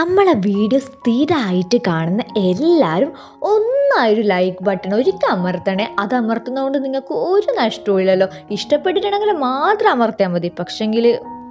നമ്മളെ വീഡിയോ സ്ഥിരമായിട്ട് കാണുന്ന എല്ലാവരും ഒന്നായൊരു ലൈക്ക് ബട്ടൺ ഒരിക്കൽ അമർത്തണേ. അത് അമർത്തുന്നതുകൊണ്ട് നിങ്ങൾക്ക് ഒരു നഷ്ടവും ഇല്ലല്ലോ ഇഷ്ടപ്പെട്ടിട്ടുണ്ടെങ്കിൽ മാത്രം അമർത്തിയാൽ മതി. പക്ഷെങ്കിൽ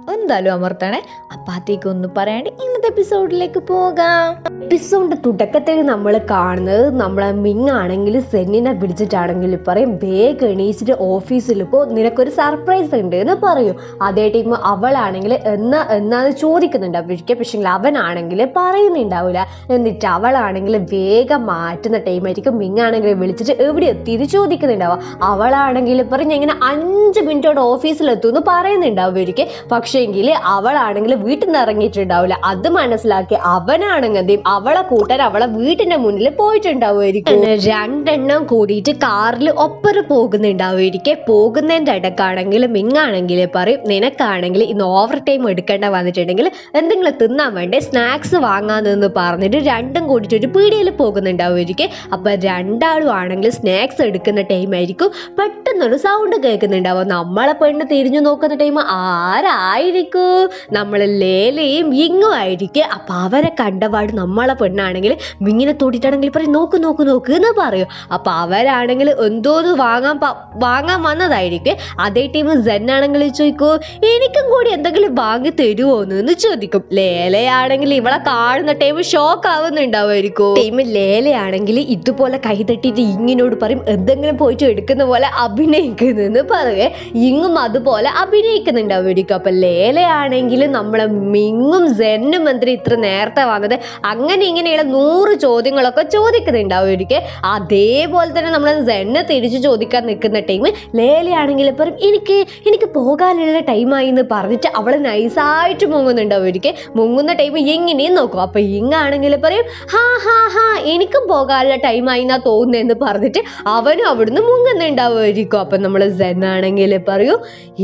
എന്തായാലും അമർത്തണേ അപ്പാത്തേക്ക് ഒന്ന് പറയാണ്ട് ഇന്നത്തെ എപ്പിസോഡിലേക്ക് പോകാം. എപ്പിസോഡിന്റെ തുടക്കത്തിൽ നമ്മൾ കാണുന്നത് നമ്മളെ മിങ് ആണെങ്കിൽ സെന്നിനെ പിടിച്ചിട്ടാണെങ്കിൽ പറയും വേഗം എണീച്ചിട്ട് ഓഫീസിൽ പോ നിനക്കൊരു സർപ്രൈസ് ഉണ്ട് എന്ന് പറയും. അതേ ടീം അവളാണെങ്കിൽ എന്നാ എന്നാന്ന് ചോദിക്കുന്നുണ്ട്. അവർക്ക് പക്ഷേ അവനാണെങ്കിൽ പറയുന്നുണ്ടാവില്ല. എന്നിട്ട് അവളാണെങ്കിൽ വേഗം മാറ്റുന്ന ടൈമായിരിക്കും മിങ് ആണെങ്കിൽ വിളിച്ചിട്ട് എവിടെ എത്തി ഇത് ചോദിക്കുന്നുണ്ടാവുക അവളാണെങ്കിൽ പറഞ്ഞ് ഇങ്ങനെ അഞ്ച് മിനിറ്റോടെ ഓഫീസിലെത്തുമെന്ന് പറയുന്നുണ്ടാവും ഇവർക്ക്. പക്ഷേങ്കിൽ അവളാണെങ്കിൽ വീട്ടിൽ നിന്ന് ഇറങ്ങിയിട്ടുണ്ടാവില്ല. അത് മനസ്സിലാക്കി അവനാണെങ്കിൽ എന്തെയും അവളെ കൂട്ടാൻ അവളെ വീട്ടിന്റെ മുന്നിൽ പോയിട്ടുണ്ടാവുമായിരിക്കും. രണ്ടെണ്ണം കൂടിയിട്ട് കാറിൽ ഒപ്പം പോകുന്നുണ്ടാവുമായിരിക്കെ. പോകുന്നതിന്റെ ഇടക്കാണെങ്കിൽ മിങ്ങാണെങ്കിൽ പറയും നിനക്കാണെങ്കിൽ ഇന്ന് ഓവർ ടൈം എടുക്കേണ്ട വന്നിട്ടുണ്ടെങ്കിൽ എന്തെങ്കിലും തിന്നാൻ വേണ്ടി? സ്നാക്സ് വാങ്ങാന്നെന്ന് പറഞ്ഞിട്ട് രണ്ടും കൂടിയിട്ട് ഒരു പീടിയയിൽ പോകുന്നുണ്ടാവുമായിരിക്കെ. അപ്പൊ രണ്ടാളും ആണെങ്കിൽ സ്നാക്സ് എടുക്കുന്ന ടൈം ആയിരിക്കും. പെട്ടെന്നൊരു സൗണ്ട് കേൾക്കുന്നുണ്ടാവും. നമ്മളെ പെണ്ണ് തിരിഞ്ഞു നോക്കുന്ന ടൈം ആരായിരിക്കും നമ്മൾ ലേലയും ഇങ്ങും ആയിരിക്കും. അപ്പം അവരെ കണ്ടപാട് നമ്മളെ പെണ്ണാണെങ്കിൽ ഇങ്ങനെ തൊട്ടിട്ടാണെങ്കിൽ പറയും നോക്ക് നോക്ക് നോക്ക് എന്ന് പറയും. അപ്പം അവരാണെങ്കിൽ എന്തോന്ന് വാങ്ങാൻ വാങ്ങാൻ വന്നതായിരിക്കും. അതേ ടൈം ആണെങ്കിൽ ചോദിക്കൂ എനിക്കും കൂടി എന്തെങ്കിലും വാങ്ങി തരുമോ എന്ന്? ചോദിക്കും. ലേലയാണെങ്കിൽ ഇവളെ കാണുന്ന ടൈം ഷോക്ക് ആവുന്നുണ്ടാവുമായിരിക്കും. ടൈം ലേലയാണെങ്കിൽ ഇതുപോലെ കൈ തട്ടിയിട്ട് ഇങ്ങിനോട് പറയും എന്തെങ്കിലും പോയിട്ട് എടുക്കുന്ന പോലെ അഭിനയിക്കുന്നെന്ന് പറയേ. ഇങ്ങും അതുപോലെ അഭിനയിക്കുന്നുണ്ടാവുമായിരിക്കും. അപ്പൊ ലേലയാണെങ്കിൽ നമ്മളെ മിങ്ങും സെന്നും മന്ത്രി ഇത്ര നേരത്തെ വന്നത്? അങ്ങനെ ഇങ്ങനെയുള്ള നൂറ് ചോദ്യങ്ങളൊക്കെ ചോദിക്കുന്നുണ്ടാവും ഒരിക്കൽ അതേപോലെ തന്നെ നമ്മൾ സെന്നെ തിരിച്ചു ചോദിക്കാൻ നിൽക്കുന്ന ടൈം ലേലയാണെങ്കിൽ പറയും എനിക്ക് എനിക്ക് പോകാനുള്ള ടൈമായി എന്ന് പറഞ്ഞിട്ട് അവൾ നൈസായിട്ട് മുങ്ങുന്നുണ്ടാവും ഒരിക്കൽ മുങ്ങുന്ന ടൈം എങ്ങനെയും നോക്കും. അപ്പൊ ഇങ്ങാണെങ്കിൽ പറയും ഹാ ഹാ ഹാ എനിക്കും പോകാനുള്ള ടൈമായി എന്നാ തോന്നുന്നതെന്ന് പറഞ്ഞിട്ട് അവനും അവിടുന്ന് മുങ്ങുന്നുണ്ടാവുമായിരിക്കും അപ്പൊ നമ്മൾ സെന്നാണെങ്കിൽ പറയൂ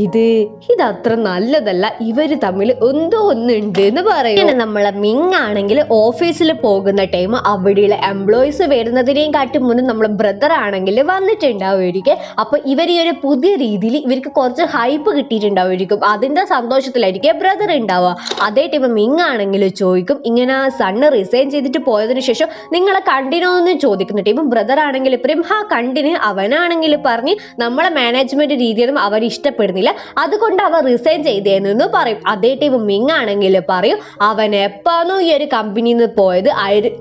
ഇത് ഇത് അത്ര നല്ലതല്ല. ഇവർ തമ്മിൽ എന്തോ ഒന്നുണ്ട് എന്ന് പറയും. നമ്മളെ മിങ് ആണെങ്കിൽ ഓഫീസിൽ പോകുന്ന ടൈം അവിടെയുള്ള എംപ്ലോയീസ് വരുന്നതിനെയും കാട്ടി മുന്നേ നമ്മളെ ബ്രദർ ആണെങ്കിൽ വന്നിട്ടുണ്ടാവുമായിരിക്കും. അപ്പൊ ഇവർ ഈ ഒരു പുതിയ രീതിയിൽ ഇവർക്ക് കുറച്ച് ഹൈപ്പ് കിട്ടിയിട്ടുണ്ടാവുമായിരിക്കും. അതിന്റെ സന്തോഷത്തിലായിരിക്കും ബ്രദർ ഉണ്ടാവുക. അതേ ടൈം മിങ് ആണെങ്കിൽ ചോദിക്കും ഇങ്ങനെ സണ്ണ് റിസൈൻ ചെയ്തിട്ട് പോയതിനു ശേഷം നിങ്ങളെ കണ്ടിനോ എന്ന് ചോദിക്കുന്ന ടൈം ബ്രദർ ആണെങ്കിൽ ഇപ്പഴും ഹാ കണ്ടിന് അവനാണെങ്കിൽ പറഞ്ഞ് നമ്മളെ മാനേജ്മെന്റ് രീതിയൊന്നും അവർ ഇഷ്ടപ്പെടുന്നില്ല. അതുകൊണ്ട് അവർ റിസൈൻ ചെയ്തേന്ന് പറയും. അതേ ടൈം മിങ് ആണെങ്കിൽ പറയും അവൻ എപ്പാണോ ഈ ഒരു കമ്പനിയിൽ നിന്ന് പോയത്.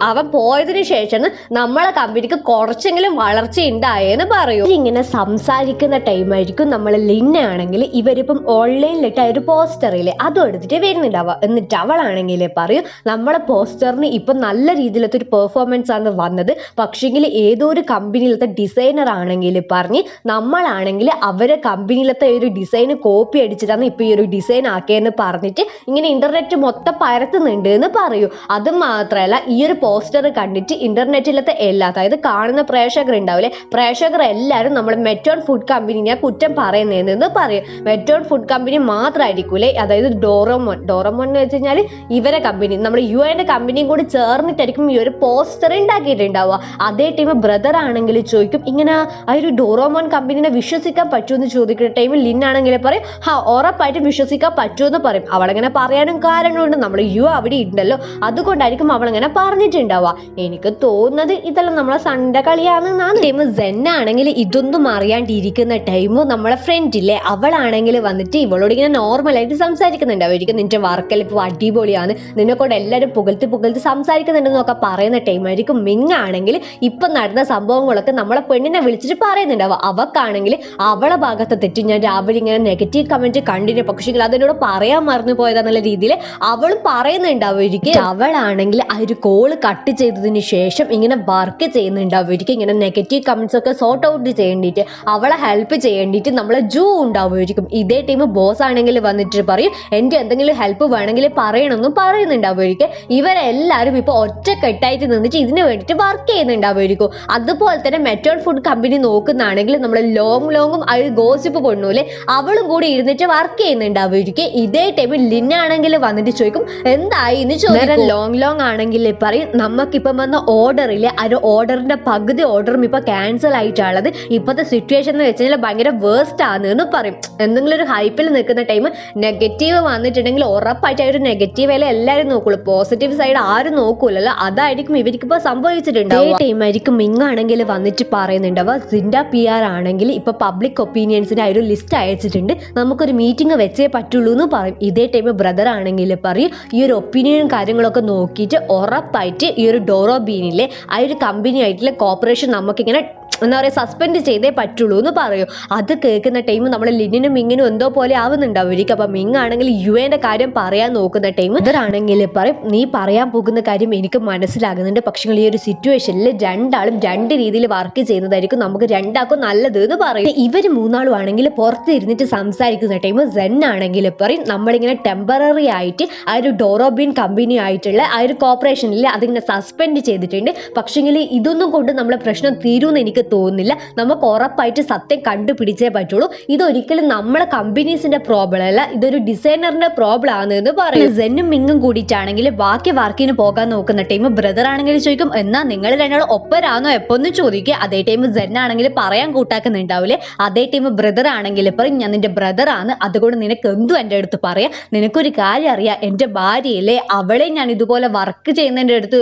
അവൻ പോയതിനു ശേഷം നമ്മളെ കമ്പനിക്ക് കുറച്ചെങ്കിലും വളർച്ച ഉണ്ടായെന്ന് പറയും. ഇങ്ങനെ സംസാരിക്കുന്ന ടൈം ടൈമായിരിക്കും നമ്മൾ ലിന്ന ആണെങ്കിൽ ഇവരിപ്പം ഓൺലൈനിലിട്ട് ഒരു പോസ്റ്ററില്ലേ അതും എടുത്തിട്ട് വരുന്നുണ്ടാവുക. എന്നിട്ട് അവളാണെങ്കിൽ പറയും നമ്മളെ പോസ്റ്ററിന് ഇപ്പം നല്ല രീതിയിലത്തെ ഒരു പെർഫോമൻസ് ആണ് വന്നത്. പക്ഷേങ്കിൽ ഏതോ ഒരു കമ്പനിയിലത്തെ ഡിസൈനർ ആണെങ്കിൽ പറഞ്ഞ് നമ്മളാണെങ്കിൽ അവരെ കമ്പനിയിലത്തെ ഒരു ഡിസൈൻ കോപ്പി അടിച്ചിട്ടാണ് ഇപ്പൊ ഈ ഒരു ഡിസൈൻ ആക്കിയെന്ന് പറഞ്ഞിട്ട് ഇങ്ങനെ ഇന്റർനെറ്റ് മൊത്തം പരത്തുന്നുണ്ട് എന്ന് പറയൂ. അത് മാത്രമല്ല ഈ ഒരു പോസ്റ്റർ കണ്ടിട്ട് ഇന്റർനെറ്റിലത്തെ എല്ലാ അതായത് കാണുന്ന പ്രേക്ഷകർ ഉണ്ടാവില്ലേ പ്രേക്ഷകർ എല്ലാവരും നമ്മൾ മെറ്റോൺ ഫുഡ് കമ്പനിനെ കുറ്റം പറയുന്നതെന്ന് പറയും. മെറ്റോൺ ഫുഡ് കമ്പനി മാത്രമായിരിക്കൂലേ അതായത് ഡോറമോൺ ഡോറമോൺ എന്ന് വെച്ച് കഴിഞ്ഞാൽ ഇവരെ കമ്പനി നമ്മുടെ യു എന്റെ കമ്പനിയും കൂടി ചേർന്നിട്ടായിരിക്കും ഈ ഒരു പോസ്റ്റർ ഉണ്ടാക്കിയിട്ടുണ്ടാവുക അതേ ടൈം ബ്രദർ ആണെങ്കിൽ ചോദിക്കും ഇങ്ങനെ ആ ഒരു ഡോറോമോൺ കമ്പനിനെ വിശ്വസിക്കാൻ പറ്റുമെന്ന് ചോദിക്കുന്ന ടൈമിൽ ലിൻ ആണെങ്കിൽ പറയും ഹാ ഉറപ്പായിട്ടും വിശ്വസിക്കാൻ പറ്റുമെന്ന് പറയും. അവളങ്ങനെ പറയാനും കാരണമുണ്ട് നമ്മൾ യു അവിടെ ഉണ്ടല്ലോ അതുകൊണ്ടായിരിക്കും അവളങ്ങനെ പറഞ്ഞിട്ടുണ്ടാവുക. എനിക്ക് തോന്നുന്നത് ഇതെല്ലാം നമ്മളെ സണ്ട കളിയാണെന്നാണ് ടൈം സെൻ ആണെങ്കിൽ ഇതൊന്നും അറിയാണ്ടിരിക്കുന്ന ടൈം നമ്മളെ ഫ്രണ്ട് ഇല്ലേ? അവളാണെങ്കിൽ വന്നിട്ട് ഇവളോട് ഇങ്ങനെ നോർമലായിട്ട് സംസാരിക്കുന്നുണ്ടാവും നിന്റെ വർക്കൽ ഇപ്പോൾ അടിപൊളിയാണ്. നിന്നെ കൊണ്ട് എല്ലാവരും പുകഴ്ത്തി പുകഴ്ത്തി സംസാരിക്കുന്നുണ്ടെന്നൊക്കെ പറയുന്ന ടൈമായിരിക്കും മിങ് ആണെങ്കിൽ ഇപ്പം നടന്ന സംഭവങ്ങളൊക്കെ നമ്മളെ പെണ്ണിനെ വിളിച്ചിട്ട് പറയുന്നുണ്ടാവുക. അവക്കാണെങ്കിൽ അവളെ ഭാഗത്തെ തെറ്റി ഞാൻ രാവിലെ ഇങ്ങനെ നെഗറ്റീവ് കമന്റ് കണ്ടിന് പക്ഷേ അതിനോട് പറയാൻ മറന്നു പോയതാന്നുള്ള രീതിയിൽ അവളും പറയുന്നുണ്ടാവുമായിരിക്കും അവളാണെങ്കിൽ ആ ഒരു കോൾ കട്ട് ചെയ്തതിന് ശേഷം ഇങ്ങനെ വർക്ക് ചെയ്യുന്നുണ്ടാവുമായിരിക്കും ഇങ്ങനെ നെഗറ്റീവ് കമന്റ്സ് ഒക്കെ സോർട്ട് ഔട്ട് ചെയ്യേണ്ടിയിട്ട് അവളെ ഹെൽപ്പ് ചെയ്യേണ്ടിയിട്ട് നമ്മളെ ജൂ ഉണ്ടാവുമായിരിക്കും ഇതേ ടീം ബോസ് ആണെങ്കിൽ വന്നിട്ട് പറയും എന്റെ എന്തെങ്കിലും ഹെൽപ്പ് വേണമെങ്കിൽ പറയണമെന്നും പറയുന്നുണ്ടാവുമായിരിക്കും ഇവരെല്ലാവരും ഇപ്പോൾ ഒറ്റക്കെട്ടായിട്ട് നിന്നിട്ട് ഇതിന് വേണ്ടിയിട്ട് വർക്ക് ചെയ്യുന്നുണ്ടാവുമായിരിക്കും അതുപോലെ തന്നെ മെറ്റോൺ ഫുഡ് കമ്പനി നോക്കുന്നതാണെങ്കിൽ നമ്മൾ ലോങ് ലോങ്ങും ആ ഒരു ഗോസിപ്പ് കൊണ്ടുപോലെ അവളും കൂടി ഇരുന്നിട്ട് വർക്ക് ചെയ്യുന്നുണ്ടാവും ഉണ്ടാവുമായിരിക്കും ഇതേ ടൈമിൽ ലിന്നാണെങ്കിൽ വന്നിട്ട് ചോദിക്കും എന്തായി? എന്ന് ചോദിക്കും. ലോങ് ലോങ് ആണെങ്കിൽ പറയും നമുക്കിപ്പം വന്ന ഓർഡറിൽ ആ ഒരു ഓർഡറിന്റെ പകുതി ഓർഡറും ഇപ്പൊ ക്യാൻസൽ ആയിട്ടുള്ളത് ഇപ്പോഴത്തെ സിറ്റുവേഷൻ എന്ന് വെച്ച് ഭയങ്കര വേസ്റ്റ് ആണ് എന്ന് പറയും. എന്തെങ്കിലും ഒരു ഹൈപ്പിൽ നിൽക്കുന്ന ടൈം നെഗറ്റീവ് വന്നിട്ടുണ്ടെങ്കിൽ ഉറപ്പായിട്ട് ആ ഒരു നെഗറ്റീവ് അല്ലെ എല്ലാവരും നോക്കുള്ളൂ. പോസിറ്റീവ് സൈഡ് ആരും നോക്കൂലല്ലോ. അതായിരിക്കും ഇവർക്ക് ഇപ്പൊ സംഭവിച്ചിട്ടുണ്ടാവും ടൈം ആയിരിക്കും ഇങ്ങാണെങ്കിൽ ആണെങ്കിൽ വന്നിട്ട് പറയുന്നുണ്ടാവുക. സിൻഡ പി ആർ ആണെങ്കിൽ ഇപ്പൊ പബ്ലിക് ഒപ്പീനിയൻസിന്റെ ആ ഒരു ലിസ്റ്റ് അയച്ചിട്ടുണ്ട്. നമുക്കൊരു മീറ്റിംഗ് വെച്ചേ പറ്റുള്ളൂ എന്ന് പറയും. ഇതേ ടൈം ബ്രദർ ആണെങ്കിൽ പറയും ഈ ഒരു ഒപ്പീനിയനും കാര്യങ്ങളൊക്കെ നോക്കിയിട്ട് ഉറപ്പായിട്ട് ഈ ഒരു ഡോറോ ബീനിലെ ആ ഒരു കമ്പനി ആയിട്ടുള്ള കോപ്പറേഷൻ നമുക്കിങ്ങനെ എന്താ പറയുക സസ്പെൻഡ് ചെയ്തേ പറ്റുള്ളൂ എന്ന് പറയും. അത് കേൾക്കുന്ന ടൈം നമ്മൾ ലിനിനും മിങ്ങിനും എന്തോ പോലെ ആവുന്നുണ്ടാവും. അപ്പം മിങ്ങാണെങ്കിൽ യു എന്റെ കാര്യം പറയാൻ നോക്കുന്ന ടൈം ഇവരാണെങ്കിൽ പറയും നീ പറയാൻ പോകുന്ന കാര്യം എനിക്ക് മനസ്സിലാകുന്നുണ്ട്. പക്ഷേ ഈ ഒരു സിറ്റുവേഷനിൽ രണ്ടാളും രണ്ട് രീതിയിൽ വർക്ക് ചെയ്യുന്നതായിരിക്കും നമുക്ക് രണ്ടാൾക്കും നല്ലത് എന്ന് പറയും. ഇവർ മൂന്നാളും ആണെങ്കിൽ പുറത്ത് ഇരുന്നിട്ട് സംസാരിക്കുന്ന ടൈം സെൻ ആണെങ്കിൽ പറയും നമ്മളിങ്ങനെ ടെമ്പററി ആയിട്ട് ആ ഒരു ഡോറോബിൻ കമ്പനി ആയിട്ടുള്ള ആ ഒരു കോർപ്പറേഷനിൽ അതിങ്ങനെ സസ്പെൻഡ് ചെയ്തിട്ടുണ്ട്. പക്ഷേങ്കിൽ ഇതൊന്നും കൊണ്ട് നമ്മളെ പ്രശ്നം തീരുമെന്ന് എനിക്ക് തോന്നുന്നില്ല. നമുക്ക് ഉറപ്പായിട്ട് സത്യം കണ്ടുപിടിച്ചേ പറ്റുള്ളൂ. ഇതൊരിക്കലും നമ്മളെ കമ്പനീസിന്റെ പ്രോബ്ലം അല്ല ഇതൊരു ഡിസൈനറിന്റെ പ്രോബ്ലം ആണെന്ന് പറയും. സെന്നും മിങ്ങും കൂടിയിട്ടാണെങ്കിൽ ബാക്കി വർക്കിന് പോകാൻ നോക്കുന്ന ടൈം ബ്രദർ ആണെങ്കിൽ ചോദിക്കും എന്നാ നിങ്ങൾ രണ്ടാളും ഒപ്പരാണോ? എപ്പോന്ന് ചോദിക്കുക? അതേ ടൈം സെൻ ആണെങ്കിൽ പറയാൻ കൂട്ടാക്കുന്നുണ്ടാവില്ലേ? അതേ ടൈം ബ്രദർ ആണെങ്കിൽ പറയും ഞാൻ നിന്റെ ബ്രദർ ആണ്. അതുകൊണ്ട് നിനക്ക് എന്തും എന്റെ അടുത്ത് പറയാം? നിനക്കൊരു കാര്യം അറിയാം. എന്റെ ഭാര്യയില്ലേ അവളെ ഞാൻ ഇതുപോലെ വർക്ക് ചെയ്യുന്നതിന്റെ അടുത്ത്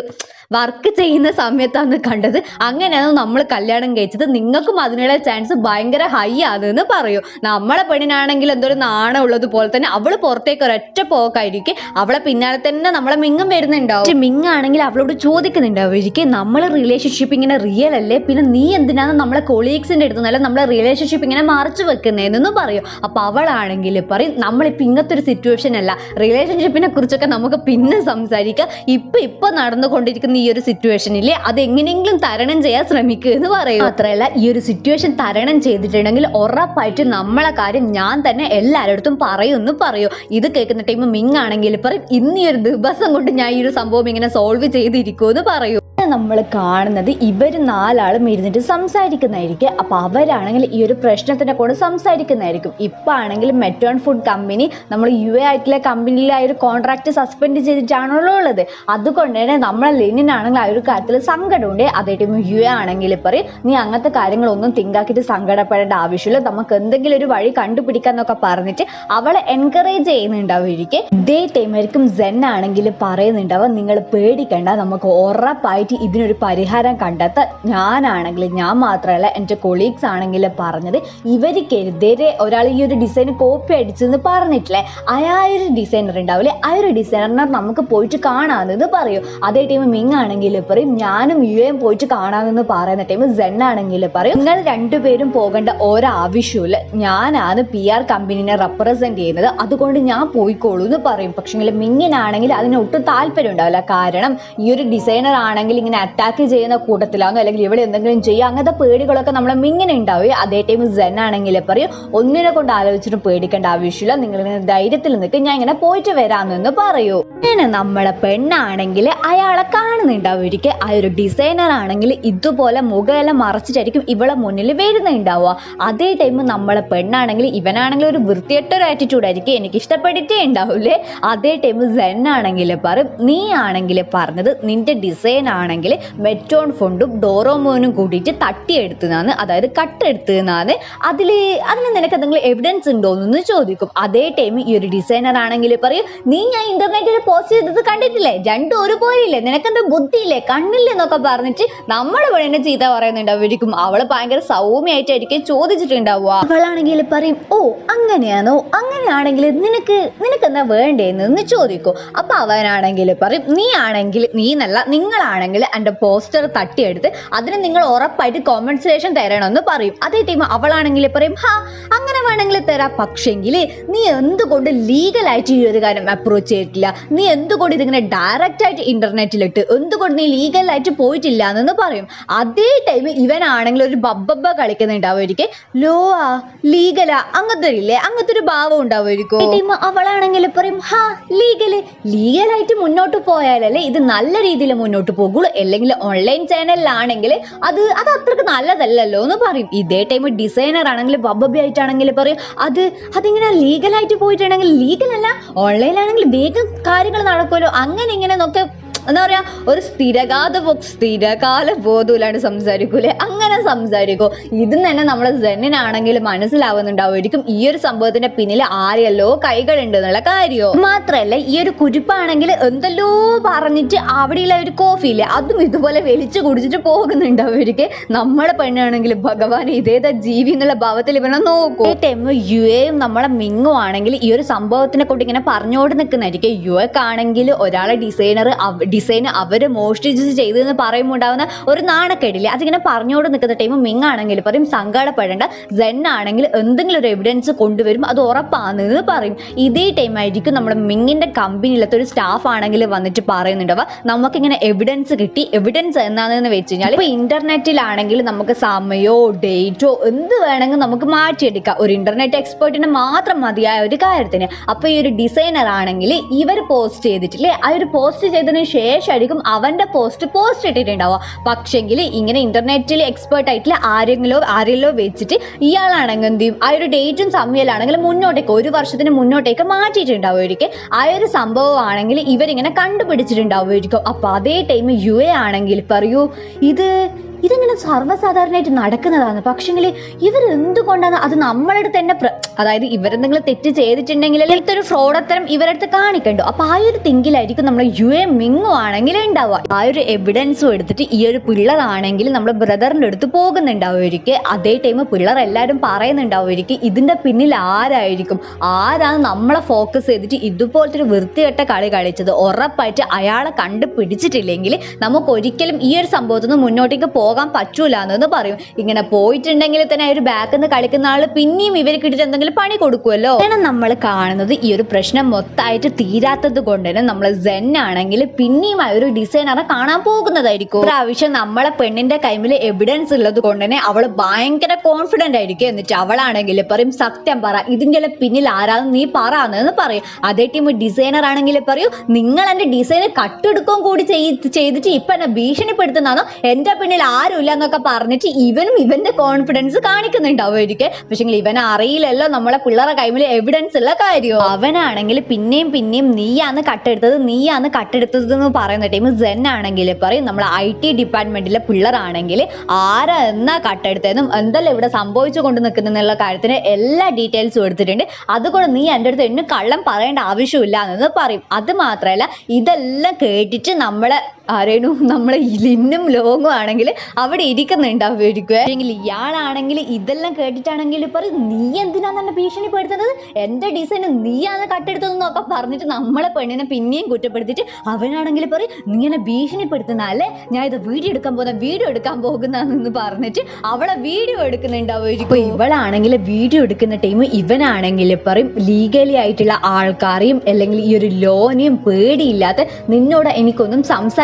വർക്ക് ചെയ്യുന്ന സമയത്താണ് കണ്ടത്. അങ്ങനെയാണ് നമ്മൾ കല്യാണം കഴിച്ചത് നിങ്ങൾക്കും അതിനുള്ള ചാൻസ് ഭയങ്കര ഹൈ ആണെന്ന് പറയൂ. നമ്മളെ പെണ്ണിനാണെങ്കിൽ എന്തൊരു നാണം ഉള്ളത് പോലെ തന്നെ അവൾ പുറത്തേക്ക് ഒരൊറ്റ പോക്കായിരിക്കും. അവളെ പിന്നാലെ തന്നെ നമ്മളെ മിങ്ങും വരുന്നുണ്ടാവും. മിങ് ആണെങ്കിൽ അവളോട് ചോദിക്കുന്നുണ്ടാവും ഒരിക്കൽ നമ്മളെ റിലേഷൻഷിപ്പ് ഇങ്ങനെ റിയൽ അല്ലേ? പിന്നെ നീ എന്തിനാണ് നമ്മളെ കൊളീഗ്സിന്റെ അടുത്ത് നല്ല നമ്മളെ റിലേഷൻഷിപ്പ് ഇങ്ങനെ മറച്ചു വെക്കുന്നതെന്ന് പറയും. അപ്പൊ അവളാണെങ്കിൽ പറയും നമ്മളിപ്പോ ഇങ്ങനത്തെ ഒരു സിറ്റുവേഷൻ അല്ല. റിലേഷൻഷിപ്പിനെ കുറിച്ചൊക്കെ നമുക്ക് പിന്നെ സംസാരിക്കാം. ഇപ്പൊ ഇപ്പൊ നടന്നുകൊണ്ടിരിക്കുന്ന ഈ ഒരു സിറ്റുവേഷനിൽ അത് എങ്ങനെയെങ്കിലും തരണം ചെയ്യാൻ ശ്രമിക്കുക എന്ന് പറയും. മാത്രമല്ല ഈ ഒരു സിറ്റുവേഷൻ തരണം ചെയ്തിട്ടുണ്ടെങ്കിൽ ഉറപ്പായിട്ട് നമ്മളെ കാര്യം ഞാൻ തന്നെ എല്ലാവരുടെ പറയും എന്ന് പറയൂ. ഇത് കേൾക്കുന്ന ടൈം മിങ് ആണെങ്കിൽ പറയും ഇന്ന് ഒരു ദിവസം കൊണ്ട് ഞാൻ ഈ ഒരു സംഭവം ഇങ്ങനെ സോൾവ് ചെയ്തിരിക്കുമെന്ന് പറയൂ. നമ്മൾ കാണുന്നത് ഇവർ നാലാളും ഇരുന്നിട്ട് സംസാരിക്കുന്നതായിരിക്കും. അപ്പോൾ അവരാണെങ്കിൽ ഈ ഒരു പ്രശ്നത്തിനെ കൊണ്ട് സംസാരിക്കുന്നതായിരിക്കും. ഇപ്പം ആണെങ്കിൽ മെറ്റോൺ ഫുഡ് കമ്പനി നമ്മൾ യു എ ആയിട്ടുള്ള കമ്പനിയിൽ ആ ഒരു കോൺട്രാക്ട് സസ്പെൻഡ് ചെയ്തിട്ടാണല്ലോ ഉള്ളത്. അതുകൊണ്ട് തന്നെ നമ്മളെ ലെനിനാണെങ്കിൽ ആ ഒരു കാര്യത്തിൽ സങ്കടമുണ്ട്. അതേ ടൈം യു എ ആണെങ്കിൽ പറയും നീ അങ്ങനത്തെ കാര്യങ്ങളൊന്നും തിങ്കാക്കിയിട്ട് സങ്കടപ്പെടേണ്ട ആവശ്യമില്ല. നമുക്ക് എന്തെങ്കിലും ഒരു വഴി കണ്ടുപിടിക്കാന്നൊക്കെ പറഞ്ഞിട്ട് അവളെ എൻകറേജ് ചെയ്യുന്നുണ്ടാവുമായിരിക്കും. ഇതേ ടൈമായിരിക്കും സെൻ ആണെങ്കിൽ പറയുന്നുണ്ടാവുക നിങ്ങൾ പേടിക്കേണ്ട നമുക്ക് ഉറപ്പായിട്ട് ഇതിനൊരു പരിഹാരം കണ്ടെത്താൻ ഞാനാണെങ്കിൽ ഞാൻ മാത്രമല്ല എന്റെ കൊളീഗ്സ് ആണെങ്കിൽ പറഞ്ഞത് ഇവർക്കെതിരെ ഒരാൾ ഈ ഒരു ഡിസൈൻ കോപ്പി അടിച്ചെന്ന് പറഞ്ഞിട്ടില്ലേ? അയാൾ ഒരു ഡിസൈനർ ഉണ്ടാവില്ലേ? ആ ഒരു ഡിസൈനറിനെ നമുക്ക് പോയിട്ട് കാണാമെന്ന് പറയും. അതേ ടൈം മിങ് ആണെങ്കിൽ പറയും ഞാനും യു എം പോയിട്ട് കാണാമെന്ന് പറയുന്ന ടൈം സെൻ ആണെങ്കിൽ പറയും. നിങ്ങൾ രണ്ടുപേരും പോകേണ്ട ഒരാവശ്യമില്ല ഞാനാണ് പി ആർ കമ്പനീനെ റെപ്രസെന്റ് ചെയ്യുന്നത്. അതുകൊണ്ട് ഞാൻ പോയിക്കോളൂ എന്ന് പറയും. പക്ഷേ മിങ്ങിനാണെങ്കിൽ അതിന് ഒട്ടും താല്പര്യം ഉണ്ടാവില്ല കാരണം ഈ ഒരു ഡിസൈനർ ആണെങ്കിൽ ഇങ്ങനെ അറ്റാക്ക് ചെയ്യുന്ന കൂട്ടത്തിലാണോ അല്ലെങ്കിൽ ഇവിടെ എന്തെങ്കിലും ചെയ്യുക അങ്ങനത്തെ പേടികളൊക്കെ നമ്മളെ മിങ്ങനെ ഉണ്ടാവുക. അതേ ടൈം സെൻ ആണെങ്കിൽ പറയും. ഒന്നിനെ കൊണ്ട് ആലോചിച്ചിട്ട് പേടിക്കേണ്ട ആവശ്യമില്ല. നിങ്ങൾ ഇങ്ങനെ ധൈര്യത്തിൽ നിന്നിട്ട് ഞാൻ ഇങ്ങനെ പോയിട്ട് വരാമെന്ന് പറയൂ. അങ്ങനെ നമ്മളെ പെണ്ണാണെങ്കിൽ അയാളെ കാണുന്നുണ്ടാവും. ഒരിക്കൽ ആ ഒരു ഡിസൈനർ ആണെങ്കിൽ ഇതുപോലെ മുഖമെല്ലാം മറച്ചിട്ടായിരിക്കും ഇവളെ മുന്നിൽ വരുന്നുണ്ടാവുക. അതേ ടൈം നമ്മളെ പെണ്ണാണെങ്കിൽ ഇവനാണെങ്കിൽ ഒരു വൃത്തിയെട്ട ഒരു ആറ്റിറ്റ്യൂഡ് ആയിരിക്കും. എനിക്ക് ഇഷ്ടപ്പെട്ടിട്ടേ ഉണ്ടാവൂലേ. അതേ ടൈം സെൻ ആണെങ്കിൽ പറയും നീ ആണെങ്കിൽ പറഞ്ഞത് നിന്റെ ഡിസൈൻ ആണെങ്കിൽ മെറ്റോൺ ഫണ്ടും ഡോറോമോനും കൂടിയിട്ട് തട്ടിയെടുത്തതാണ്. അതായത് കട്ടെടുത്തതാണ്. അതിൽ അതിന് നിനക്ക് എന്തെങ്കിലും എവിഡൻസ് ഉണ്ടോ എന്ന് ചോദിക്കും. അതേ ടൈം ഈ ഒരു ഡിസൈനർ ആണെങ്കിൽ പറയും നീ ഞാൻ ഇന്റർനെറ്റിൽ പോസ്റ്റ് ചെയ്തത് കണ്ടിട്ടില്ലേ? രണ്ടും ഒരുപോലെയില്ലേ? നിനക്കെന്താ ബുദ്ധിയില്ലേ? കണ്ണില്ലേ എന്നൊക്കെ പറഞ്ഞിട്ട് നമ്മുടെ പെണ്ണിനെ ചീത്ത പറയുന്നുണ്ടാവുമായിരിക്കും. അവൾ ഭയങ്കര സൗമ്യമായിട്ടായിരിക്കും ചോദിച്ചിട്ടുണ്ടാവുക. അവളാണെങ്കിൽ പറയും ഓ അങ്ങനെയാണോ? അങ്ങനെയാണെങ്കിൽ നിനക്ക് നിനക്ക് എന്താ വേണ്ടേന്ന് ചോദിക്കും. അപ്പൊ അവനാണെങ്കിൽ പറയും നീ ആണെങ്കിൽ നീ എന്നല്ല നിങ്ങളാണെങ്കിൽ എന്റെ പോസ്റ്റർ തട്ടിയെടുത്ത് അതിന് നിങ്ങൾ ഉറപ്പായിട്ട് കോമ്പൻസേഷൻ തരണമെന്ന് പറയും. അതേ ടീം അവളാണെങ്കിൽ പറയും ഹാ അങ്ങനെ വേണമെങ്കിൽ തരാം. പക്ഷെങ്കിൽ നീ എന്തുകൊണ്ട് ലീഗലായിട്ട് ഈ ഒരു കാര്യം അപ്രോച്ച് ചെയ്തിട്ടില്ല? നീ എന്തുകൊണ്ട് ഇതിങ്ങനെ ഡയറക്റ്റ് ആയിട്ട് ഇന്റർനെറ്റിലിട്ട് എന്തുകൊണ്ട് നീ ലീഗലായിട്ട് പോയിട്ടില്ല എന്ന് പറയും. അതേ ടൈം ഇവനാണെങ്കിൽ ഒരു ബബ്ബബ്ബ കളിക്കുന്നുണ്ടാവുമായിരിക്കും. ലോ ആ ലീഗലാ അങ്ങനത്തെ ഇല്ലേ? അങ്ങനത്തെ ഒരു ഭാവം ഉണ്ടാവുമായിരിക്കും. ടീം അവളാണെങ്കിൽ പറയും ഹാ ലീഗൽ ലീഗലായിട്ട് മുന്നോട്ട് പോയാലല്ലേ ഇത് നല്ല രീതിയിൽ മുന്നോട്ട് അല്ലെങ്കിൽ ഓൺലൈൻ ചാനലിലാണെങ്കിൽ അത് അത് അത്രയ്ക്ക് നല്ലതല്ലല്ലോ എന്ന് പറയും. ഇതേ ടൈം ഡിസൈനർ ആണെങ്കിൽ ബബബി ആയിട്ടാണെങ്കിൽ പറയും അത് അതിങ്ങനെ ലീഗലായിട്ട് പോയിട്ടുണ്ടെങ്കിൽ ലീഗൽ അല്ല ഓൺലൈനിലാണെങ്കിൽ വേഗം കാര്യങ്ങൾ നടക്കുമല്ലോ. അങ്ങനെ ഇങ്ങനെ നോക്കെ എന്താ പറയാ ഒരു സ്ഥിരകാത സ്ഥിരകാല ബോധമില്ലാണ്ട് സംസാരിക്കൂലേ? അങ്ങനെ സംസാരിക്കൂ. ഇതും തന്നെ നമ്മളെ ജെന്നിനാണെങ്കിൽ മനസ്സിലാവുന്നുണ്ടാവുമായിരിക്കും ഈ ഒരു സംഭവത്തിന്റെ പിന്നിൽ ആരെയല്ലോ കൈകളുണ്ട് എന്നുള്ള കാര്യോ? മാത്രല്ല ഈ ഒരു കുരിപ്പാണെങ്കിൽ എന്തല്ലോ പറഞ്ഞിട്ട് അവിടെയുള്ള ഒരു കോഫി ഇല്ലേ അതും ഇതുപോലെ വലിച്ചു കുടിച്ചിട്ട് പോകുന്നുണ്ടാവുമായിരിക്കും നമ്മളെ പെണ്ണാണെങ്കിൽ ഭഗവാൻ ഇതേതാ ജീവി എന്നുള്ള ഭാവത്തിൽ ഇവനെ നോക്കൂ. ടൈം യു എയും നമ്മളെ മിങ്ങും ആണെങ്കിൽ ഈ ഒരു സംഭവത്തിനെ കൊണ്ട് ഇങ്ങനെ പറഞ്ഞോട് നിൽക്കുന്നതായിരിക്കും യു എക്കാണെങ്കിൽ ഒരാളെ ഡിസൈനർ ഡിസൈൻ അവർ മോഷ്ടിച്ച് ചെയ്തെന്ന് പറയുമ്പോൾ ഉണ്ടാകുന്ന ഒരു നാണക്കേടില്ലേ? അതിങ്ങനെ പറഞ്ഞുകൊണ്ട് നിൽക്കുന്ന ടൈം മിങ് ആണെങ്കിൽ പറയും സങ്കടപ്പെടേണ്ട. സെൻ ആണെങ്കിൽ എന്തെങ്കിലും ഒരു എവിഡൻസ് കൊണ്ടുവരും. അത് ഉറപ്പാണെന്ന് പറയും. ഇതേ ടൈം ആയിരിക്കും നമ്മുടെ മിങ്ങിന്റെ കമ്പനിയിലത്തെ ഒരു സ്റ്റാഫ് ആണെങ്കിൽ വന്നിട്ട് പറയുന്നുണ്ടാവുക നമുക്കിങ്ങനെ എവിഡൻസ് കിട്ടി. എവിഡൻസ് എന്താണെന്ന് വെച്ച് കഴിഞ്ഞാൽ ഇപ്പൊ ഇന്റർനെറ്റിലാണെങ്കിൽ നമുക്ക് സമയമോ ഡേറ്റോ എന്ത് വേണമെങ്കിൽ നമുക്ക് മാറ്റിയെടുക്കാം. ഒരു ഇന്റർനെറ്റ് എക്സ്പേർട്ടിന് മാത്രം മതിയായ ഒരു കാര്യത്തിന്. അപ്പോൾ ഈ ഒരു ഡിസൈനർ ആണെങ്കിൽ ഇവർ പോസ്റ്റ് ചെയ്തിട്ടില്ലേ? ആ ഒരു പോസ്റ്റ് ചെയ്തതിന് ശേഷമായിരിക്കും അവന്റെ പോസ്റ്റ് പോസ്റ്റ് ഇട്ടിട്ടുണ്ടാവുക. പക്ഷെങ്കിൽ ഇങ്ങനെ ഇന്റർനെറ്റിൽ എക്സ്പേർട്ട് ആയിട്ടുള്ള ആരെങ്കിലോ ആരെങ്കിലോ വെച്ചിട്ട് ഇയാളാണെങ്കിൽ എന്ത് ചെയ്യും? ആ ഒരു ഡേറ്റും സമയമാണെങ്കിൽ മുന്നോട്ടേക്ക് ഒരു വർഷത്തിന് മുന്നോട്ടേക്ക് മാറ്റിയിട്ടുണ്ടാവുമായിരിക്കും. ആ ഒരു സംഭവമാണെങ്കിൽ ഇവരിങ്ങനെ കണ്ടുപിടിച്ചിട്ടുണ്ടാവുമായിരിക്കും. അപ്പോൾ അതേ ടൈം യു എ ആണെങ്കിൽ പറയൂ ഇത് ഇതിങ്ങനെ സർവസാധാരണയായിട്ട് നടക്കുന്നതാണ്. പക്ഷെങ്കിൽ ഇവർ എന്തുകൊണ്ടാണ് അത് നമ്മളെടുത്ത് തന്നെ അതായത് ഇവരെന്തെങ്കിലും തെറ്റ് ചെയ്തിട്ടുണ്ടെങ്കിൽ അല്ലെങ്കിൽ ഒരു ഫ്രോഡത്തരം ഇവരടുത്ത് കാണിക്കണ്ടോ? അപ്പൊ ആ ഒരു തിങ്കിലായിരിക്കും നമ്മൾ യു എ മിങ്ങു ആണെങ്കിൽ ഉണ്ടാവുക. ആ ഒരു എവിഡൻസും എടുത്തിട്ട് ഈ ഒരു പിള്ളറാണെങ്കിൽ നമ്മുടെ ബ്രദറിന്റെ അടുത്ത് പോകുന്നുണ്ടാവുമായിരിക്കും അതേ ടൈം പിള്ളർ എല്ലാവരും പറയുന്നുണ്ടാവുമായിരിക്കും ഇതിന്റെ പിന്നിൽ ആരായിരിക്കും? ആരാണ് നമ്മളെ ഫോക്കസ് ചെയ്തിട്ട് ഇതുപോലത്തെ ഒരു വൃത്തികെട്ട കളി കളിച്ചത്? ഉറപ്പായിട്ട് അയാളെ കണ്ടുപിടിച്ചിട്ടില്ലെങ്കിൽ നമുക്ക് ഒരിക്കലും ഈ ഒരു സംഭവത്തിൽ നിന്ന് മുന്നോട്ടേക്ക് പോകാൻ പറ്റൂല എന്നൊന്ന് പറയും. ഇങ്ങനെ പോയിട്ടുണ്ടെങ്കിൽ തന്നെ ആ ഒരു ബാക്കിൽ നിന്ന് കളിക്കുന്ന ആൾ പിന്നെയും ഇവർക്ക് ഇട്ടിട്ട് എന്തെങ്കിലും പണി കൊടുക്കുമല്ലോ അങ്ങനെ നമ്മൾ കാണുന്നത് ഈ ഒരു പ്രശ്നം മൊത്തമായിട്ട് തീരാത്തത് കൊണ്ട് തന്നെ നമ്മൾ സെൻ ആണെങ്കിൽ പിന്നെയും ആ ഒരു ഡിസൈനറെ കാണാൻ പോകുന്നതായിരിക്കും. പ്രാവശ്യം നമ്മളെ പെണ്ണിന്റെ കൈമിൽ എവിഡൻസ് ഉള്ളത് കൊണ്ട് തന്നെ അവൾ ഭയങ്കര കോൺഫിഡന്റ് ആയിരിക്കും. എന്നിട്ട് അവളാണെങ്കിൽ പറയും സത്യം പറ ഇതിന്റെ പിന്നിൽ ആരാന്ന് നീ പറയാന്ന് പറയും. അതേ ടീം ഡിസൈനർ ആണെങ്കിൽ പറയൂ നിങ്ങൾ എന്റെ ഡിസൈന് കട്ടെടുക്കുകയും കൂടി ചെയ്- ചെയ്തിട്ട് ഇപ്പൊ എന്നെ ഭീഷണിപ്പെടുത്തുന്നതാണോ? എന്റെ പിന്നിൽ ആരുമില്ല എന്നൊക്കെ പറഞ്ഞിട്ട് ഇവനും ഇവന്റെ കോൺഫിഡൻസ് കാണിക്കുന്നുണ്ടാവുമായിരിക്കും പക്ഷെ ഇവൻ അറിയില്ലല്ലോ നമ്മളെ പിള്ളേരെ കൈമിൽ എവിഡൻസ് ഉള്ള കാര്യം? അവനാണെങ്കിൽ പിന്നെയും പിന്നെയും നീയാന്ന് കട്ടെടുത്തത് നീയാന്ന് കട്ടെടുത്തത് എന്ന് പറയുന്ന ടൈം സെൻ ആണെങ്കിൽ പറയും. നമ്മളെ ഐ ടി ഡിപ്പാർട്ട്മെന്റിലെ പിള്ളേരാണെങ്കിൽ ആരാ എന്നാ കട്ടെടുത്തതെന്നും എന്തെല്ലാം ഇവിടെ സംഭവിച്ചു കൊണ്ട് നിൽക്കുന്നുള്ള കാര്യത്തിന് എല്ലാ ഡീറ്റെയിൽസും എടുത്തിട്ടുണ്ട്. അതുകൊണ്ട് നീ എന്റെ അടുത്ത് എന്നും കള്ളം പറയേണ്ട ആവശ്യമില്ല എന്ന് പറയും. അത് മാത്രമല്ല ഇതെല്ലാം കേട്ടിട്ട് നമ്മളെ ആരേനും നമ്മളെ ലിന്നും ലോങ്ങും ആണെങ്കിൽ അവിടെ ഇരിക്കുന്നുണ്ടാവുമായിരിക്കും അല്ലെങ്കിൽ ഇയാളാണെങ്കിൽ ഇതെല്ലാം കേട്ടിട്ടാണെങ്കിൽ പറയും നീ എന്തിനാണ് എന്നെ ഭീഷണിപ്പെടുത്തുന്നത്? എന്റെ ഡിസൈൻ നീയാണ് കട്ടെടുത്തതെന്നൊക്കെ പറഞ്ഞിട്ട് നമ്മളെ പെണ്ണിനെ പിന്നെയും കുറ്റപ്പെടുത്തിട്ട് അവനാണെങ്കിൽ പറയും നീ എന്നെ ഭീഷണിപ്പെടുത്തുന്ന അല്ലേ? ഞാൻ ഇത് വീഡിയോ എടുക്കാൻ പോകുന്ന വീഡിയോ എടുക്കാൻ പോകുന്നതെന്ന് പറഞ്ഞിട്ട് അവളെ വീഡിയോ എടുക്കുന്നുണ്ടാവുമായിരിക്കും ഇവളാണെങ്കിൽ വീഡിയോ എടുക്കുന്ന ടൈം ഇവനാണെങ്കിൽ പറയും ലീഗലി ആയിട്ടുള്ള ആൾക്കാരെയും അല്ലെങ്കിൽ ഈ ഒരു ലോനെയും പേടിയില്ലാത്ത നിന്നോട് എനിക്കൊന്നും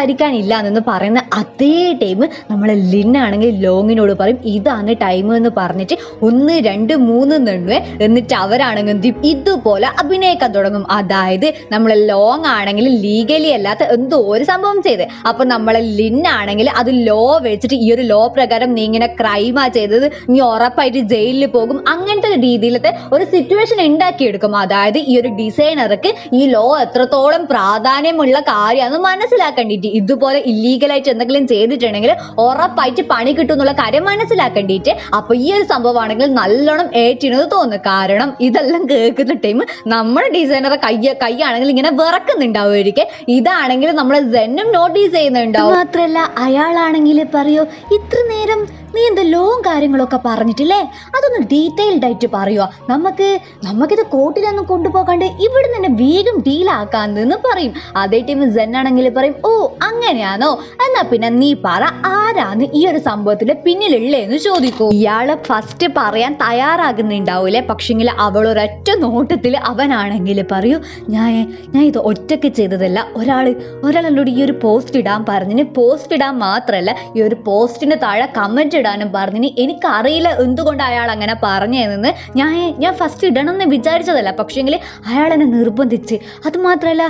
സംസാരിക്കാനില്ല എന്ന് പറയുന്ന അതേ ടൈം നമ്മളെ ലിന്നാണെങ്കിൽ ലോങ്ങിനോട് പറയും ഇതാണ് ടൈം എന്ന് പറഞ്ഞിട്ട് ഒന്ന് രണ്ട് മൂന്ന് നെണ്ണുവേ എന്നിട്ട് അവരാണെങ്കിൽ എന്ത്? ഇതുപോലെ അഭിനയിക്കാൻ തുടങ്ങും. അതായത് നമ്മളെ ലോങ് ആണെങ്കിൽ ലീഗലി അല്ലാത്ത എന്തോ ഒരു സംഭവം ചെയ്ത്. അപ്പൊ നമ്മളെ ലിന്നാണെങ്കിൽ അത് ലോ വെച്ചിട്ട് ഈ ഒരു ലോ പ്രകാരം നീ ഇങ്ങനെ ക്രൈമാ ചെയ്തത് നീ ഉറപ്പായിട്ട് ജയിലിൽ പോകും. അങ്ങനത്തെ രീതിയിലത്തെ ഒരു സിറ്റുവേഷൻ ഉണ്ടാക്കിയെടുക്കും. അതായത് ഈ ഒരു ഡിസൈനർക്ക് ഈ ലോ എത്രത്തോളം പ്രാധാന്യമുള്ള കാര്യമാണ് മനസ്സിലാക്കേണ്ടിട്ട് ഇതുപോലെ ഇല്ലീഗലായിട്ട് എന്തെങ്കിലും ചെയ്തിട്ടുണ്ടെങ്കിൽ ഉറപ്പായിട്ട് പണി കിട്ടും എന്നുള്ള കാര്യം മനസ്സിലാക്കേണ്ടിയിട്ട് അപ്പൊ ഈ ഒരു സംഭവമാണെങ്കിൽ നല്ലോണം ഏറ്റിണെന്ന് തോന്നുന്നു. കാരണം ഇതെല്ലാം കേൾക്കുന്ന ടൈം നമ്മുടെ ഡിസൈനറെ കൈ കൈയാണെങ്കിൽ ഇങ്ങനെ വിറക്കുന്നുണ്ടാവുമായിരിക്കും. ഇതാണെങ്കിൽ നമ്മൾ നോട്ടീസ് ചെയ്യുന്നുണ്ടാവും. മാത്രല്ല അയാളാണെങ്കിൽ പറയോ ഇത്ര നേരം നീ എന്തെല്ലോ കാര്യങ്ങളൊക്കെ പറഞ്ഞിട്ടില്ലേ? അതൊന്ന് ഡീറ്റെയിൽഡ് ആയിട്ട് പറയുക നമുക്ക് നമുക്കിത് കോട്ടിലൊന്നും കൊണ്ടുപോകാണ്ട് ഇവിടെ തന്നെ വേഗം ഡീലാക്കാന്ന് പറയും. അതേ ടൈം സെൻ ആണെങ്കിൽ പറയും ഓ അങ്ങനെയാണോ? എന്നാ പിന്നെ നീ പറ ആരാന്ന് ഈ ഒരു സംഭവത്തിന്റെ പിന്നിലുള്ളേ എന്ന് ചോദിക്കൂ. ഇയാൾ ഫസ്റ്റ് പറയാൻ തയ്യാറാകുന്നുണ്ടാവൂലേ? പക്ഷെങ്കിൽ അവൾ ഒരൊറ്റ നോട്ടത്തിൽ അവനാണെങ്കിൽ പറയൂ ഞാൻ ഞാൻ ഇത് ഒറ്റയ്ക്ക് ചെയ്തതല്ല. ഒരാൾ ഒരാളോട് ഈ ഒരു പോസ്റ്റ് ഇടാൻ പറഞ്ഞിന് പോസ്റ്റ് ഇടാൻ മാത്രമല്ല ഈ ഒരു പോസ്റ്റിന് താഴെ കമന്റ് ഇടാനും പറഞ്ഞിന്. എനിക്കറിയില്ല എന്തുകൊണ്ട് അയാൾ അങ്ങനെ പറഞ്ഞതെന്ന്. ഞാൻ ഞാൻ ഫസ്റ്റ് ഇടണമെന്ന് വിചാരിച്ചതല്ല. പക്ഷേങ്കിൽ അയാൾ എന്നെ നിർബന്ധിച്ച്. അതുമാത്രമല്ല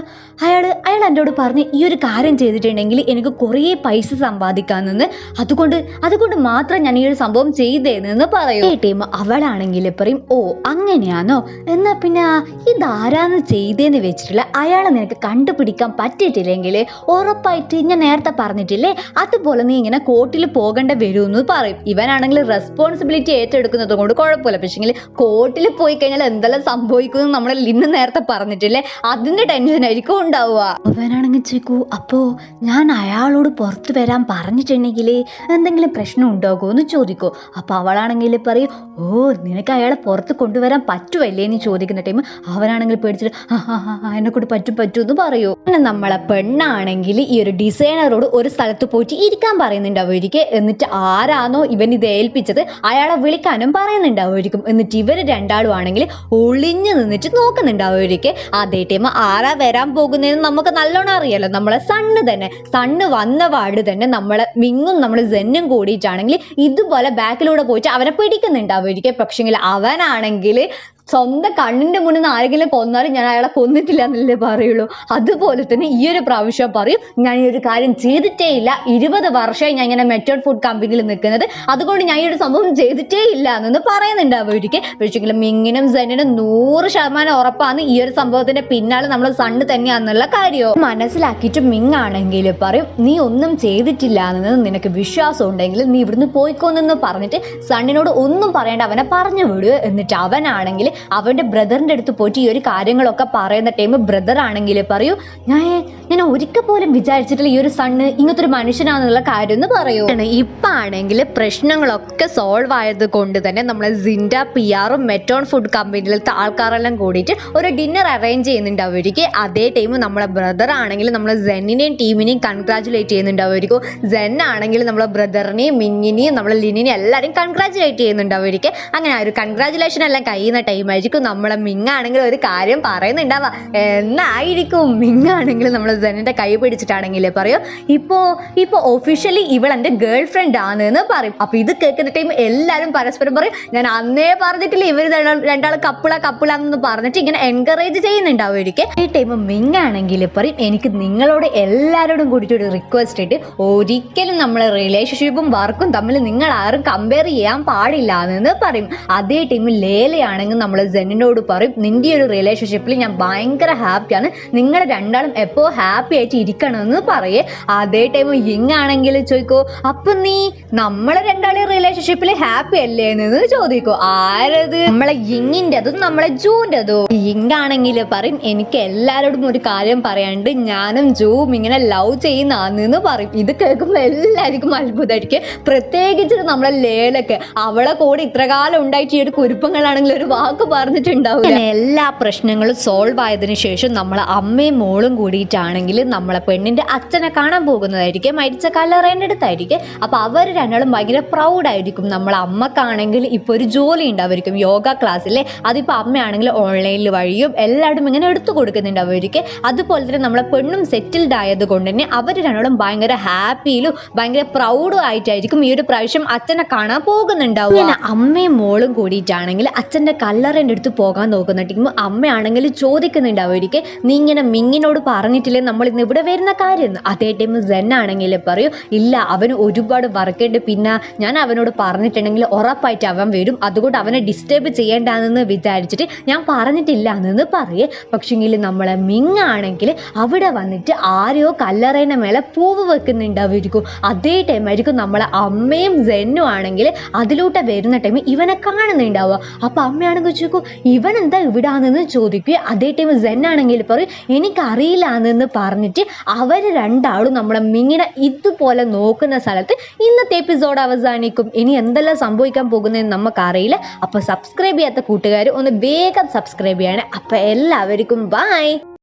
അയാൾ അയാൾ എന്നോട് പറഞ്ഞ് ഈ ഒരു കാര്യം ചെയ്തിട്ടുണ്ടെങ്കിൽ എനിക്ക് കുറേ പൈസ സമ്പാദിക്കാമെന്ന്. അതുകൊണ്ട് അതുകൊണ്ട് മാത്രം ഞാൻ ഈ ഒരു സംഭവം ചെയ്തേന്ന് പറയും. ഈ ടീം അവളാണെങ്കിൽ പറയും ഓ അങ്ങനെയാണോ എന്നാൽ പിന്നെ ഇതാരാന്ന് ചെയ്തേന്ന് വെച്ചിട്ടുള്ള അയാളെ നിനക്ക് കണ്ടുപിടിക്കാൻ പറ്റിയിട്ടില്ലെങ്കിൽ ഉറപ്പായിട്ട് ഞാൻ നേരത്തെ പറഞ്ഞിട്ടില്ലേ? അതുപോലെ നീ ഇങ്ങനെ കോർട്ടിൽ പോകേണ്ട വരുമെന്ന് പറയും. ഇവനാണെങ്കിൽ റെസ്പോൺസിബിലിറ്റി ഏറ്റെടുക്കുന്നത് കൊണ്ട് കുഴപ്പമില്ല. പക്ഷേങ്കിൽ കോർട്ടിൽ പോയി കഴിഞ്ഞാൽ എന്തെല്ലാം സംഭവിക്കുന്നു നമ്മൾ ലിന്ന് നേരത്തെ പറഞ്ഞിട്ടില്ലേ? അതിന്റെ ടെൻഷൻ ആയിരിക്കും ഉണ്ടാവുക. അവനാണെങ്കിൽ ചേക്കു അപ്പോ ഞാൻ അയാളോട് പുറത്തു വരാൻ പറഞ്ഞിട്ടുണ്ടെങ്കിൽ എന്തെങ്കിലും പ്രശ്നം ഉണ്ടാകുമോ എന്ന് ചോദിക്കോ. അപ്പൊ അവളാണെങ്കിൽ പറയും ഓ നിനക്ക് അയാളെ പുറത്ത് കൊണ്ടുവരാൻ പറ്റുമല്ലേ എന്ന് ചോദിക്കുന്ന ടൈം അവനാണെങ്കിൽ പേടിച്ചിട്ട് "ആ, ആ, ആ, ആ, എന്നെ കൊണ്ട് പറ്റും പറ്റും എന്ന് പറയൂ. പിന്നെ നമ്മളെ പെണ്ണാണെങ്കിൽ ഈ ഒരു ഡിസൈനറോട് ഒരു സ്ഥലത്ത് പോയിട്ട് ഇരിക്കാൻ പറയുന്നുണ്ട് അവർക്ക് എന്നിട്ട് ആരാണോ ഇവൻ ഇത് ഏൽപ്പിച്ചത്? അയാളെ വിളിക്കാനും പറയുന്നുണ്ടാവുമായിരിക്കും. എന്നിട്ട് ഇവർ രണ്ടാളും ആണെങ്കിൽ ഒളിഞ്ഞു നിന്നിട്ട് നോക്കുന്നുണ്ടാവുമായിരിക്കും. അതേ ടൈം ആരാ വരാൻ പോകുന്നതെന്ന് നമുക്ക് നല്ലോണം അറിയാലോ. നമ്മളെ സണ്ണ് തന്നെ. സണ്ണ് വന്ന പാട് തന്നെ നമ്മളെ മിങ്ങും നമ്മൾ ജെന്നും കൂടിയിട്ടാണെങ്കിൽ ഇതുപോലെ ബാക്കിലൂടെ പോയിട്ട് അവനെ പിടിക്കുന്നുണ്ടാവുമായിരിക്കും. പക്ഷെങ്കിൽ അവനാണെങ്കിൽ സ്വന്തം കണ്ണിന്റെ മുന്നിൽ നിന്ന് ആരെങ്കിലും കൊന്നാലും ഞാൻ അയാളെ കൊന്നിട്ടില്ല എന്നല്ലേ പറയുള്ളൂ. അതുപോലെ തന്നെ ഈ ഒരു പ്രാവശ്യം പറയും ഞാൻ ഈ ഒരു കാര്യം ചെയ്തിട്ടേ ഇല്ല. ഇരുപത് വർഷമായി ഞാൻ ഇങ്ങനെ മെറ്റേഡ് ഫുഡ് കമ്പനിയിൽ നിൽക്കുന്നത്. അതുകൊണ്ട് ഞാൻ ഈ ഒരു സംഭവം ചെയ്തിട്ടേ ഇല്ല എന്നൊന്ന് പറയുന്നുണ്ട് അവർക്ക് പക്ഷെങ്കിലും മിങ്ങിനും സെന്നിനും നൂറ് ശതമാനം ഉറപ്പാണ് ഈ ഒരു സംഭവത്തിന്റെ പിന്നാലെ നമ്മൾ സണ്ണ് തന്നെയാണെന്നുള്ള കാര്യവും. മനസ്സിലാക്കിയിട്ട് മിങ്ങാണെങ്കിൽ പറയും നീ ഒന്നും ചെയ്തിട്ടില്ല എന്ന് നിനക്ക് വിശ്വാസം ഉണ്ടെങ്കിൽ നീ ഇവിടുന്ന് പോയിക്കോന്നെന്ന് പറഞ്ഞിട്ട് സണ്ണിനോട് ഒന്നും പറയേണ്ട അവനെ പറഞ്ഞു വിടുക എന്നിട്ട് അവനാണെങ്കിൽ അവന്റെ ബ്രദറിന്റെ അടുത്ത് പോയിട്ട് ഈ ഒരു കാര്യങ്ങളൊക്കെ പറയുന്ന ടൈം ബ്രദർ ആണെങ്കിൽ പറയൂ ഞാൻ ഞാൻ ഒരിക്കൽ പോലും വിചാരിച്ചിട്ടില്ല ഈ ഒരു സണ്ണ് ഇങ്ങനത്തെ ഒരു മനുഷ്യനാണെന്നുള്ള കാര്യം എന്ന് പറയൂ. ഇപ്പൊ ആണെങ്കിൽ പ്രശ്നങ്ങളൊക്കെ സോൾവ് ആയത് കൊണ്ട് തന്നെ നമ്മളെ സിൻഡ പി ആറും മെറ്റോൺ ഫുഡ് കമ്പനിയിലത്തെ ആൾക്കാരെല്ലാം കൂടിയിട്ട് ഒരു ഡിന്നർ അറേഞ്ച് ചെയ്യുന്നുണ്ട് അവർക്ക് അതേ ടൈം നമ്മളെ ബ്രദർ ആണെങ്കിൽ നമ്മളെ സെന്നിനെയും ടീമിനെയും കൺഗ്രാചുലേറ്റ് ചെയ്യുന്നുണ്ട് അവർക്ക് സെൻ ആണെങ്കിൽ നമ്മളെ ബ്രദറിനെയും മിന്നിനെയും നമ്മളെ ലിനിനെയും എല്ലാവരെയും കൺഗ്രാചുലേറ്റ് ചെയ്യുന്നുണ്ട് അവർക്ക് അങ്ങനെ ആ ഒരു കൺഗ്രാചുലേഷൻ എല്ലാം കഴിയുന്ന ടൈമായിരിക്കും നമ്മളെ മിങ്ങാണെങ്കിൽ ഒരു കാര്യം പറയുന്നുണ്ടാവാ. എന്നായിരിക്കും മിങ്ങാണെങ്കിൽ നമ്മൾ സെന്നിന്റെ കൈ പിടിച്ചിട്ടാണെങ്കിൽ പറയും. ഇപ്പോ ഇപ്പൊ ഒഫീഷ്യലി ഇവൾ എന്റെ ഗേൾ ഫ്രണ്ട് ആണ് എന്ന് പറയും. അപ്പൊ ഇത് കേൾക്കുന്ന ടൈം എല്ലാവരും പരസ്പരം പറയും ഞാൻ അന്നേ പറഞ്ഞിട്ടില്ല ഇവർ രണ്ടാൾ കപ്പിള കപ്പിളാന്ന് പറഞ്ഞിട്ട് ഇങ്ങനെ എൻകറേജ് ചെയ്യുന്നുണ്ടാവും എനിക്ക് ഈ ടൈം മിങ്ങാണെങ്കിൽ പറയും എനിക്ക് നിങ്ങളോട് എല്ലാവരോടും കൂടിയിട്ട് ഒരു റിക്വസ്റ്റ് ഇട്ട് ഒരിക്കലും നമ്മളെ റിലേഷൻഷിപ്പും വർക്കും തമ്മിൽ നിങ്ങൾ ആരും കമ്പയർ ചെയ്യാൻ പാടില്ല എന്ന് പറയും. അതേ ടൈം ലേലയാണെങ്കിൽ നമ്മൾ ജെന്നിനോട് പറയും നിന്റെ ഒരു റിലേഷൻഷിപ്പിൽ ഞാൻ ഭയങ്കര ഹാപ്പിയാണ് നിങ്ങൾ രണ്ടാളും എപ്പോ ഹാപ്പി ആയിട്ട് ഇരിക്കണമെന്ന് പറയേ. അതേ ടൈം ഇങ്ങാണെങ്കിൽ ചോദിക്കോ അപ്പൊ നീ നമ്മളെ രണ്ടാളെ റിലേഷൻഷിപ്പിൽ ഹാപ്പി അല്ലേ എന്ന് ചോദിക്കോ. ആരത്? നമ്മളെ ഇങ്ങിന്റെതും നമ്മളെ ജൂന്റെതും ഇങ്ങാണെങ്കിൽ പറയും എനിക്ക് എല്ലാവരോടും ഒരു കാര്യം പറയാണ്ട് ഞാനും ജൂം ഇങ്ങനെ ലവ് ചെയ്യുന്നതെന്ന് പറയും. ഇത് കേൾക്കുമ്പോൾ എല്ലാവർക്കും അത്ഭുതമായിരിക്കും പ്രത്യേകിച്ച് നമ്മളെ ലേലൊക്കെ. അവളെ കൂടെ ഇത്ര കാലം ഉണ്ടായിട്ട് ഈ ഒരു കുരുപ്പങ്ങളാണെങ്കിൽ ഒരു വാക്ക് പറഞ്ഞിട്ടുണ്ടാവില്ല പിന്നെ എല്ലാ പ്രശ്നങ്ങളും സോൾവ് ആയതിനു ശേഷം നമ്മളെ അമ്മയും മോളും കൂടിയിട്ടാണെങ്കിൽ നമ്മളെ പെണ്ണിന്റെ അച്ഛനെ കാണാൻ പോകുന്നതായിരിക്കും മരിച്ച കല്ലറേന്റെ അടുത്തായിരിക്കും. അപ്പൊ അവർ രണ്ടാളും ഭയങ്കര പ്രൗഡായിരിക്കും നമ്മളെ അമ്മക്കാണെങ്കിൽ ഇപ്പൊ ഒരു ജോലി ഉണ്ടാവുമായിരിക്കും യോഗ ക്ലാസ്സിലെ അതിപ്പോ അമ്മയാണെങ്കിൽ ഓൺലൈനിൽ വഴിയും എല്ലാവരും ഇങ്ങനെ എടുത്തു കൊടുക്കുന്നുണ്ടാവുമായിരിക്കും. അതുപോലെ തന്നെ നമ്മളെ പെണ്ണും സെറ്റിൽഡ് ആയത് കൊണ്ട് തന്നെ അവർ രണ്ടാളും ഭയങ്കര ഹാപ്പിയിലും ഭയങ്കര പ്രൗഡും ആയിട്ടായിരിക്കും ഈ ഒരു പ്രാവശ്യം അച്ഛനെ കാണാൻ പോകുന്നുണ്ടാവും അമ്മയും മോളും കൂടിയിട്ടാണെങ്കിൽ അച്ഛന്റെ എന്റെ അടുത്ത് പോകാൻ നോക്കുന്നുണ്ടെങ്കിൽ അമ്മയാണെങ്കിൽ ചോദിക്കുന്നുണ്ട് അവർക്ക് നീ ഇങ്ങനെ മിങ്ങിനോട് പറഞ്ഞിട്ടില്ലേ? നമ്മൾ ഇന്ന് ഇവിടെ വരുന്ന കാര്യം. അതേ ടൈം സെൻ ആണെങ്കിൽ പറയൂ ഇല്ല അവന് ഒരുപാട് വർക്കുണ്ട് പിന്നെ ഞാൻ അവനോട് പറഞ്ഞിട്ടുണ്ടെങ്കിൽ ഉറപ്പായിട്ട് അവൻ വരും. അതുകൊണ്ട് അവനെ ഡിസ്റ്റർബ് ചെയ്യേണ്ടെന്ന് വിചാരിച്ചിട്ട് ഞാൻ പറഞ്ഞിട്ടില്ല എന്ന് പറയേ. പക്ഷെങ്കിൽ നമ്മളെ മിങ്ങാണെങ്കിൽ അവിടെ വന്നിട്ട് ആരെയോ കല്ലറേന്റെ മേലെ പൂവ് വെക്കുന്നുണ്ടാവുമായിരിക്കും അതേ ടൈം ആയിരിക്കും നമ്മളെ അമ്മയും സെന്നും ആണെങ്കിൽ അതിലൂടെ വരുന്ന ടൈം ഇവനെ കാണുന്നുണ്ടാവുക. അപ്പൊ അമ്മയാണെങ്കിൽ ചോദിക്കും ഇവൻ എന്താ ഇവിടാണെന്ന് ചോദിക്കുക അതേ ടൈം സെൻ ആണെങ്കിൽ പറയും എനിക്കറിയില്ല എന്ന് പറഞ്ഞിട്ട് അവർ രണ്ടാളും നമ്മളെ മിങ്ങിനെ ഇതുപോലെ നോക്കുന്ന സ്ഥലത്ത് ഇന്നത്തെ എപ്പിസോഡ് അവസാനിക്കും. ഇനി എന്തെല്ലാം സംഭവിക്കാൻ പോകുന്നതെന്ന് നമുക്കറിയില്ല. അപ്പോൾ സബ്സ്ക്രൈബ് ചെയ്യാത്ത കൂട്ടുകാർ ഒന്ന് വേഗം സബ്സ്ക്രൈബ് ചെയ്യണേ. അപ്പോൾ എല്ലാവർക്കും ബൈ